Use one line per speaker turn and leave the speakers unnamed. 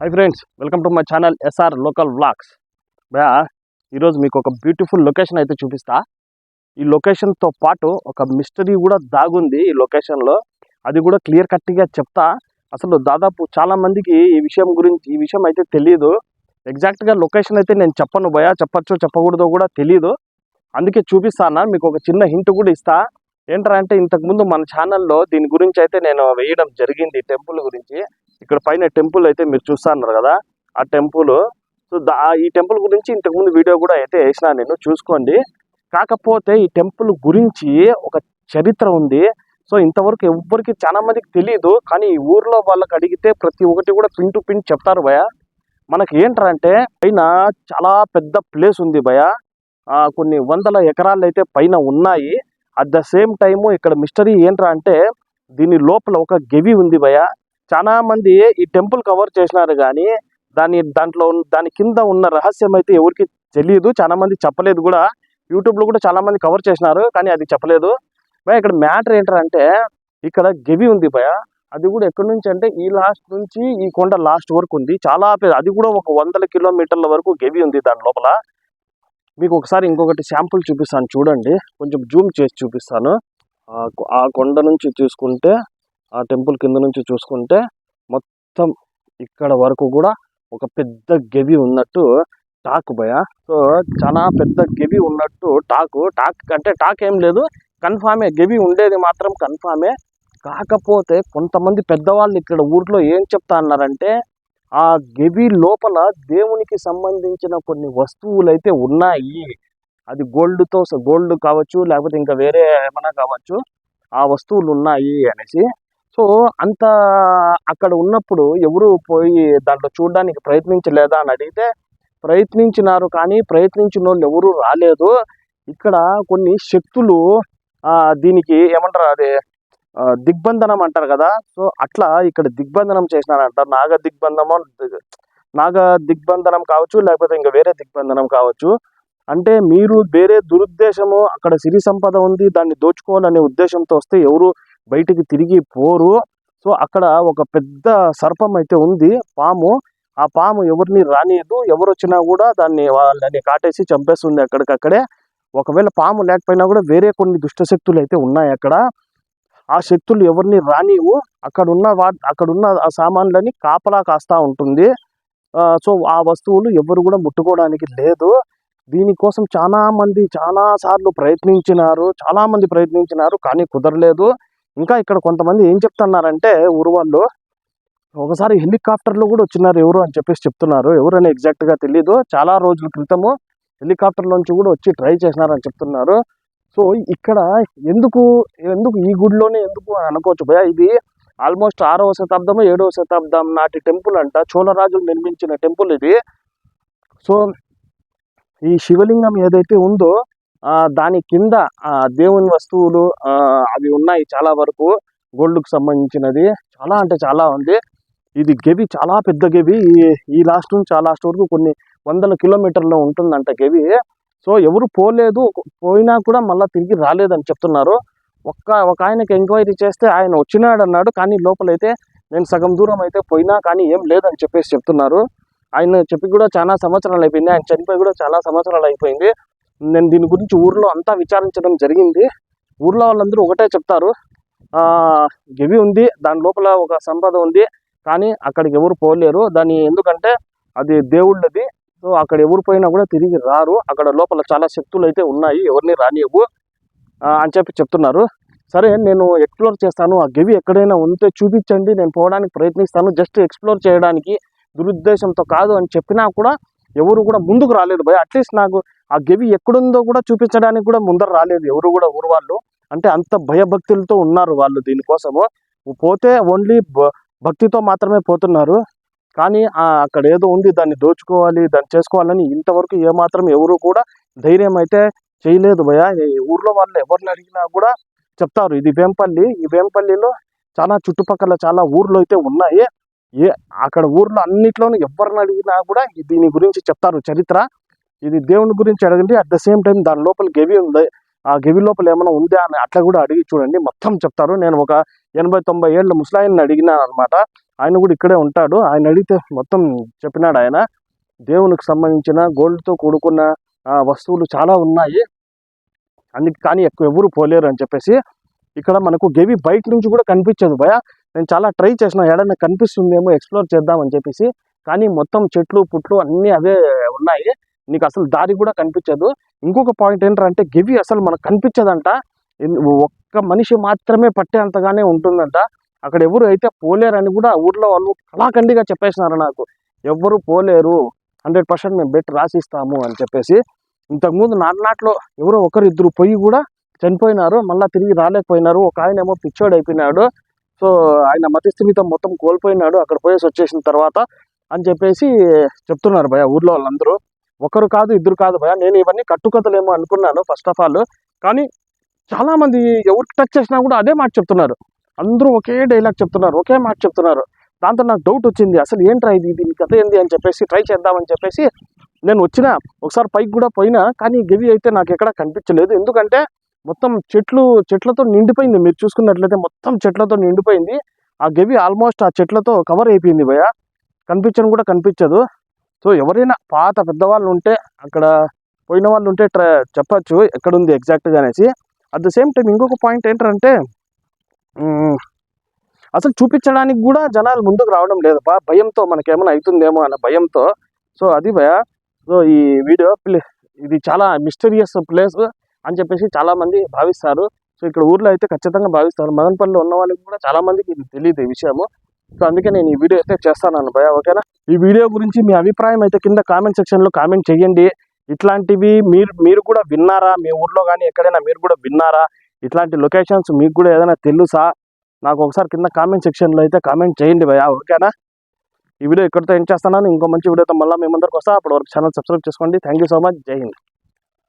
Hi friends welcome to my channel S R local vlogs భయా ఈరోజు మీకు ఒక బ్యూటిఫుల్ లొకేషన్ అయితే చూపిస్తా. ఈ లొకేషన్తో పాటు ఒక మిస్టరీ కూడా దాగుంది ఈ లొకేషన్లో అది కూడా క్లియర్ కట్గా చెప్తా. అసలు దాదాపు చాలామందికి ఈ విషయం గురించి ఈ విషయం అయితే తెలియదు ఎగ్జాక్ట్గా లొకేషన్ అయితే నేను చెప్పను భయా చెప్పచ్చో చెప్పకూడదో కూడా తెలియదు అందుకే చూపిస్తాను మీకు ఒక చిన్న హింట్ కూడా ఇస్తా. ఏంటంటే ఇంతకుముందు మన ఛానల్లో దీని గురించి అయితే నేను వేయడం జరిగింది టెంపుల్ గురించి. ఇక్కడ పైన టెంపుల్ అయితే మీరు చూస్తున్నారు కదా ఆ టెంపుల్. సో దా ఈ టెంపుల్ గురించి ఇంతకుముందు వీడియో కూడా అయితే వేసిన నేను చూసుకోండి. కాకపోతే ఈ టెంపుల్ గురించి ఒక చరిత్ర ఉంది. సో ఇంతవరకు ఎవ్వరికి చాలా మందికి తెలియదు కానీ ఈ ఊర్లో వాళ్ళకి అడిగితే ప్రతి ఒక్కటి కూడా పిన్ టు పిన్ చెప్తారు భయ మనకి ఏంటంటే పైన చాలా పెద్ద ప్లేస్ ఉంది భయ ఆ, కొన్ని వందల ఎకరాలు అయితే పైన ఉన్నాయి. అట్ ద సేమ్ టైము ఇక్కడ మిస్టరీ ఏంట్రా అంటే దీని లోపల ఒక గెవి ఉంది భయ చాలా మంది ఈ టెంపుల్ కవర్ చేసినారు కానీ దాని దాంట్లో ఉన్న- దాని కింద ఉన్న రహస్యం అయితే ఎవరికి తెలియదు. చాలా మంది చెప్పలేదు కూడా. యూట్యూబ్లో కూడా చాలా మంది కవర్ చేసినారు కానీ అది చెప్పలేదు. భయ ఇక్కడ మ్యాటర్ ఏంటంటే ఇక్కడ గెవి ఉంది భయ అది కూడా ఎక్కడి నుంచి అంటే ఈ లాస్ట్ నుంచి ఈ కొండ లాస్ట్ వరకు ఉంది. చాలా పెద్ద అది కూడా ఒక వందల కిలోమీటర్ల వరకు గెవి ఉంది దాని లోపల. మీకు ఒకసారి ఇంకొకటి శాంపుల్ చూపిస్తాను చూడండి. కొంచెం జూమ్ చేసి చూపిస్తాను. ఆ కొండ నుంచి చూసుకుంటే ఆ టెంపుల్ కింద నుంచి చూసుకుంటే మొత్తం ఇక్కడ వరకు కూడా ఒక పెద్ద గవి ఉన్నట్టు టాక్ భయ. సో చాలా పెద్ద గవి ఉన్నట్టు టాకు. టాక్ అంటే టాక్ ఏం లేదు. కన్ఫామే గవి ఉండేది మాత్రం కన్ఫామే. కాకపోతే కొంతమంది పెద్దవాళ్ళు ఇక్కడ ఊర్లో ఏం చెప్తా అన్నారంటే ఆ గవి లోపల దేవునికి సంబంధించిన కొన్ని వస్తువులు అయితే ఉన్నాయి. అది గోల్డ్తో గోల్డ్ కావచ్చు లేకపోతే ఇంకా వేరే ఏమైనా కావచ్చు ఆ వస్తువులు ఉన్నాయి అనేసి. సో అంత అక్కడ ఉన్నప్పుడు ఎవరు పోయి దాంట్లో చూడడానికి ప్రయత్నించలేదా అని అడిగితే ప్రయత్నించినారు కానీ ప్రయత్నించిన వాళ్ళు ఎవరు రాలేదు. ఇక్కడ కొన్ని శక్తులు ఆ దీనికి ఏమంటారు అది దిగ్బంధనం అంటారు కదా. సో అట్లా ఇక్కడ దిగ్బంధనం చేసినారంట. నాగ దిగ్బంధనం నాగ దిగ్బంధనం కావచ్చు లేకపోతే ఇంకా వేరే దిగ్బంధనం కావచ్చు. అంటే మీరు వేరే దురుద్దేశము అక్కడ సిరి సంపద ఉంది దాన్ని దోచుకోవాలనే ఉద్దేశంతో వస్తే ఎవరు బయటికి తిరిగి పోరు. సో అక్కడ ఒక పెద్ద సర్పం అయితే ఉంది. పాము. ఆ పాము ఎవరిని రానియదు. ఎవరు వచ్చినా కూడా దాన్ని వాళ్ళని కాటేసి చంపేస్తుంది అక్కడికక్కడే. ఒకవేళ పాము లేకపోయినా కూడా వేరే కొన్ని దుష్ట శక్తులు అయితే ఉన్నాయి అక్కడ. ఆ శక్తులు ఎవరిని రానివు అక్కడున్న వా అక్కడున్న ఆ సామాన్లని కాపలా కాస్తా ఉంటుంది. సో ఆ వస్తువులు ఎవరు కూడా ముట్టుకోవడానికి లేదు. దీనికోసం చాలా మంది చాలా సార్లు ప్రయత్నించినారు. చాలా మంది ప్రయత్నించినారు కానీ కుదరలేదు. ఇంకా ఇక్కడ కొంతమంది ఏం చెప్తున్నారంటే ఊరు వాళ్ళు ఒకసారి హెలికాప్టర్లో కూడా వచ్చినారు ఎవరు అని చెప్పేసి చెప్తున్నారు. ఎవరని ఎగ్జాక్ట్గా తెలియదు చాలా రోజుల క్రితము హెలికాప్టర్లోంచి కూడా వచ్చి ట్రై చేసినారని చెప్తున్నారు. సో ఇక్కడ ఎందుకు ఎందుకు ఈ గుడిలోనే ఎందుకు అని అనుకోవచ్చు భయ ఇది ఆల్మోస్ట్ ఆరవ శతాబ్దం ఏడవ శతాబ్దం నాటి టెంపుల్ అంట. చోళరాజులు నిర్మించిన టెంపుల్ ఇది. సో ఈ శివలింగం ఏదైతే ఉందో దాని కింద దేవుని వస్తువులు అవి ఉన్నాయి చాలా వరకు గోల్డ్కు సంబంధించినది. చాలా అంటే చాలా ఉంది. ఇది గవి చాలా పెద్ద గవి. ఈ ఈ లాస్ట్ నుంచి ఆ లాస్ట్ వరకు కొన్ని వందల కిలోమీటర్లో ఉంటుందంట గవి. సో ఎవరు పోలేదు. పోయినా కూడా మళ్ళీ తిరిగి రాలేదని చెప్తున్నారు. ఒక్క ఒక ఆయనకి ఎంక్వైరీ చేస్తే ఆయన వచ్చినాడు అన్నాడు కానీ లోపలైతే నేను సగం దూరం అయితే పోయినా కానీ ఏం లేదని చెప్పేసి చెప్తున్నారు. ఆయన చెప్పి కూడా చాలా సంవత్సరాలు అయిపోయింది. ఆయన చనిపోయి కూడా చాలా సంవత్సరాలు అయిపోయింది. నేను దీని గురించి ఊర్లో అంతా విచారించడం జరిగింది. ఊర్లో వాళ్ళందరూ ఒకటే చెప్తారు. గవి గెవి ఉంది దాని లోపల ఒక సంపద ఉంది కానీ అక్కడికి ఎవరు పోలేరు. దాని ఎందుకంటే అది దేవుళ్ళది సో అక్కడ ఎవరు పోయినా కూడా తిరిగి రారు. అక్కడ లోపల చాలా శక్తులు అయితే ఉన్నాయి ఎవరిని రానియవు అని చెప్పి చెప్తున్నారు. సరే నేను ఎక్స్ప్లోర్ చేస్తాను. ఆ గెవి ఎక్కడైనా ఉంటే చూపించండి నేను పోవడానికి ప్రయత్నిస్తాను. జస్ట్ ఎక్స్ప్లోర్ చేయడానికి దురుద్దేశంతో కాదు అని చెప్పినా కూడా ఎవరు కూడా ముందుకు రాలేదు భయ. అట్లీస్ట్ నాకు ఆ గెవి ఎక్కడుందో కూడా చూపించడానికి కూడా ముందర రాలేదు. ఎవరు కూడా ఊరు వాళ్ళు. అంటే అంత భయభక్తులతో ఉన్నారు వాళ్ళు దీనికోసము. పోతే ఓన్లీ భక్తితో మాత్రమే పోతున్నారు. కానీ అక్కడ ఏదో ఉంది. దాన్ని దోచుకోవాలి దాన్ని చేసుకోవాలని ఇంతవరకు ఏమాత్రం ఎవరు కూడా ధైర్యం అయితే చేయలేదు భయ. ఈ ఊర్లో వాళ్ళు ఎవరిని అడిగినా కూడా చెప్తారు. ఇది వేంపల్లి. ఈ వేంపల్లిలో చాలా చుట్టుపక్కల చాలా ఊర్లు అయితే ఉన్నాయి. ఏ అక్కడ ఊర్లో అన్నిట్లోనూ ఎవరిని అడిగినా కూడా దీని గురించి చెప్తారు. చరిత్ర ఇది దేవుని గురించి అడగండి. అట్ ద సేమ్ టైం దాని లోపల గెవి ఉంది. ఆ గవి లోపల ఏమైనా ఉందా అని అట్లా కూడా అడిగి చూడండి. మొత్తం చెప్తారు. నేను ఒక ఎనభై తొంభై ఏళ్ళ ముసలాయిని అడిగినా అనమాట ఆయన కూడా ఇక్కడే ఉంటాడు. ఆయన అడిగితే మొత్తం చెప్పినాడు ఆయన. దేవునికి సంబంధించిన గోల్డ్తో కూడుకున్న వస్తువులు చాలా ఉన్నాయి. అందుకు కానీ ఎక్కువ ఎవరు పోలేరు అని చెప్పేసి ఇక్కడ మనకు గెవి బయట నుంచి కూడా కనిపించదు భయ. నేను చాలా ట్రై చేసిన ఎడన్నా కనిపిస్తుందేమో ఎక్స్ప్లోర్ చేద్దాం అని చెప్పేసి. కానీ మొత్తం చెట్లు పుట్లు అన్నీ అవే ఉన్నాయి. నీకు అసలు దారి కూడా కనిపించదు. ఇంకొక పాయింట్ ఏంటంటే గివి అసలు మనకు కనిపించదంట. ఒక్క మనిషి మాత్రమే పట్టేంతగానే ఉంటుందంట. అక్కడ ఎవరు అయితే పోలేరని కూడా ఊర్లో వాళ్ళు కళాఖండిగా చెప్పేసినారు నాకు. ఎవ్వరు పోలేరు హండ్రెడ్ పర్సెంట్ మేము బెట్ రాసిస్తాము అని చెప్పేసి. ఇంతకుముందు నాటినాట్లో ఎవరో ఒకరు ఇద్దరు పోయి కూడా చనిపోయినారు. మళ్ళీ తిరిగి రాలేకపోయినారు. ఒక ఆయన ఏమో పిచ్చోడు అయిపోయినాడు సో ఆయన మతిస్థిమితం మొత్తం కోల్పోయినాడు. అక్కడ పోయేసి వచ్చేసిన తర్వాత అని చెప్పేసి చెప్తున్నారు భయ ఊర్లో వాళ్ళందరూ. ఒకరు కాదు ఇద్దరు కాదు భయ నేను ఇవన్నీ కట్టుకథలేమో అనుకున్నాను ఫస్ట్ ఆఫ్ ఆల్ కానీ చాలామంది ఎవరికి టచ్ చేసినా కూడా అదే మాట చెప్తున్నారు. అందరూ ఒకే డైలాగ్ చెప్తున్నారు ఒకే మాట చెప్తున్నారు. దాంతో నాకు డౌట్ వచ్చింది. అసలు ఏంట్రా ఇది? దీని కథ ఏంది? అని చెప్పేసి ట్రై చేద్దామని చెప్పేసి నేను వచ్చిన. ఒకసారి పైకి కూడా పోయినా. కానీ గవి అయితే నాకు ఎక్కడ కనిపించలేదు. ఎందుకంటే మొత్తం చెట్లు చెట్లతో నిండిపోయింది. మీరు చూసుకున్నట్లయితే మొత్తం చెట్లతో నిండిపోయింది. ఆ గవి ఆల్మోస్ట్ ఆ చెట్లతో కవర్ అయిపోయింది భయ కనిపించడం కూడా కనిపించదు. సో ఎవరైనా పాత పెద్దవాళ్ళు ఉంటే అక్కడ పోయిన వాళ్ళు ఉంటే ట్ర చెప్పచ్చు ఎక్కడుంది ఎగ్జాక్ట్గా అనేసి. అట్ ద సేమ్ టైం ఇంకొక పాయింట్ ఏంటంటే అసలు చూపించడానికి కూడా జనాలు ముందుకు రావడం లేదు. బా భయంతో మనకేమైనా అవుతుందేమో అన్న భయంతో. సో అది భయ సో ఈ వీడియో ప్లే ఇది చాలా మిస్టీరియస్ ప్లేస్ అని చెప్పేసి చాలామంది భావిస్తారు. సో ఇక్కడ ఊర్లో అయితే ఖచ్చితంగా భావిస్తారు. మదనపల్లిలో ఉన్న వాళ్ళకి కూడా చాలామందికి ఇది తెలియదు ఈ విషయము. సో అందుకే నేను ఈ వీడియో అయితే చేస్తాను భయ ఓకేనా? ఈ వీడియో గురించి మీ అభిప్రాయం అయితే కింద కామెంట్ సెక్షన్లో కామెంట్ చేయండి. ఇట్లాంటివి మీరు మీరు కూడా విన్నారా? మీ ఊర్లో కానీ ఎక్కడైనా మీరు కూడా విన్నారా? ఇట్లాంటి లొకేషన్స్ మీకు కూడా ఏదైనా తెలుసా? నాకు ఒకసారి కింద కామెంట్ సెక్షన్లో అయితే కామెంట్ చేయండి భయ ఓకేనా? ఈ వీడియో ఇక్కడితో ఏం చేస్తున్నాను. ఇంకో మంచి వీడియోతో మళ్ళీ మేమందరికి వస్తా. అప్పటి వరకు ఛానల్ సబ్స్క్రైబ్ చేసుకోండి. Thank you so much. Jai Hind.